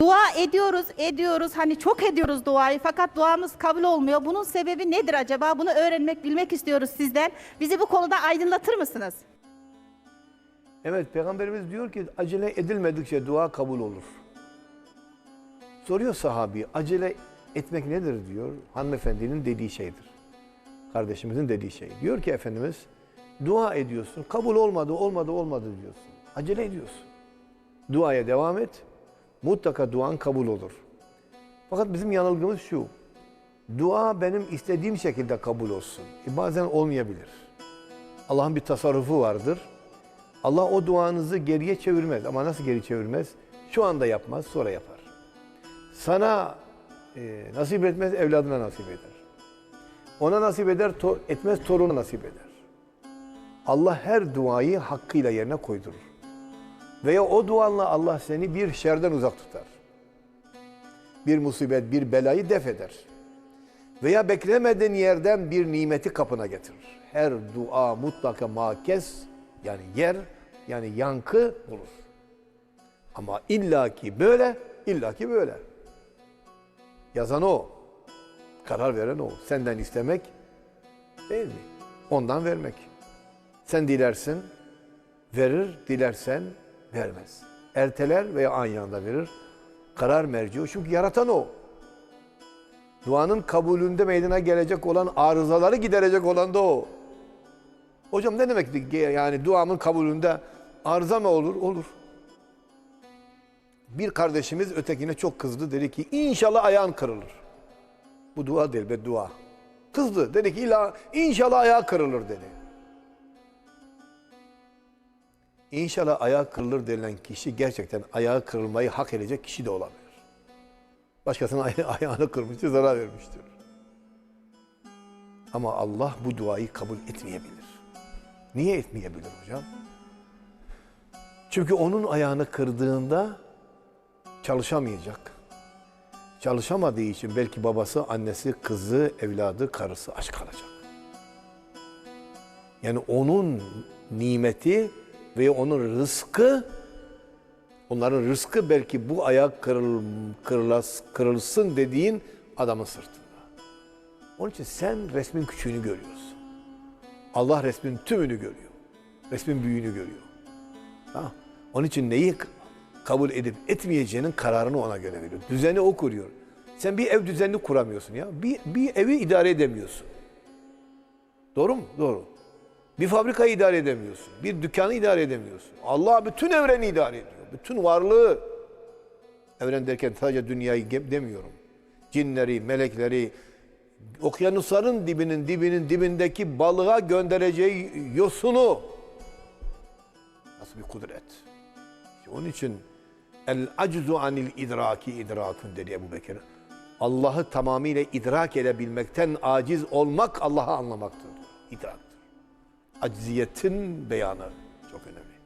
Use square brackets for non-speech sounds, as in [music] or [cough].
Dua ediyoruz, ediyoruz. Hani çok ediyoruz duayı fakat duamız kabul olmuyor. Bunun sebebi nedir acaba? Bunu öğrenmek, bilmek istiyoruz sizden. Bizi bu konuda aydınlatır mısınız? Evet peygamberimiz diyor ki acele edilmedikçe dua kabul olur. Soruyor sahabi acele etmek nedir diyor. Hanımefendinin dediği şeydir. Kardeşimizin dediği şey. Diyor ki Efendimiz dua ediyorsun. Kabul olmadı, olmadı, olmadı diyorsun. Acele ediyorsun. Duaya devam et. Mutlaka duan kabul olur. Fakat bizim yanılgımız şu. Dua benim istediğim şekilde kabul olsun. E bazen olmayabilir. Allah'ın bir tasarrufu vardır. Allah o duanızı geriye çevirmez. Ama nasıl geri çevirmez? Şu anda yapmaz, sonra yapar. Sana e, nasip etmez, evladına nasip eder. Ona nasip eder, to- etmez, toruna nasip eder. Allah her duayı hakkıyla yerine koydurur. Veya o duanla Allah seni bir şerden uzak tutar. Bir musibet, bir belayı def eder. Veya beklemediğin yerden bir nimeti kapına getirir. Her dua mutlaka makes yani yer yani yankı bulur. Ama illaki böyle, illaki böyle. Yazan o. Karar veren o. Senden istemek değil mi? Ondan vermek. Sen dilersin, verir, dilersen vermez. Erteler veya anyanda verir. Karar merci. Çünkü yaratan o. Duanın kabulünde meydana gelecek olan arızaları giderecek olan da o. Hocam ne demek yani duamın kabulünde arıza mı olur? Olur. Bir kardeşimiz ötekine çok kızdı. Dedi ki inşallah ayağın kırılır. Bu dua değil be dua. Kızdı. Dedi ki inşallah ayağı kırılır dedi. İnşallah ayağı kırılır denilen kişi gerçekten ayağı kırılmayı hak edecek kişi de olabilir. Başkasının [laughs] aya- ayağını kırmıştır, zarar vermiştir. Ama Allah bu duayı kabul etmeyebilir. Niye etmeyebilir hocam? Çünkü onun ayağını kırdığında çalışamayacak. Çalışamadığı için belki babası, annesi, kızı, evladı, karısı aç kalacak. Yani onun nimeti ve onun rızkı Onların rızkı belki bu ayak kırıl, kırılas, kırılsın dediğin adamın sırtında. Onun için sen resmin küçüğünü görüyorsun. Allah resmin tümünü görüyor. Resmin büyüğünü görüyor. Ha? Onun için neyi kabul edip etmeyeceğinin kararını ona göre veriyor. Düzeni o kuruyor. Sen bir ev düzenini kuramıyorsun ya. Bir, bir evi idare edemiyorsun. Doğru mu? Doğru. Bir fabrikayı idare edemiyorsun. Bir dükkanı idare edemiyorsun. Allah bütün evreni idare ediyor. Bütün varlığı. Evren derken sadece dünyayı demiyorum. Cinleri, melekleri, okyanusların dibinin dibinin dibindeki balığa göndereceği yosunu. Nasıl bir kudret. İşte onun için el aczu anil idraki idrakun dedi Ebu Bekir. Allah'ı tamamıyla idrak edebilmekten aciz olmak Allah'ı anlamaktır. İdraktır. Acziyetin beyanı çok önemli.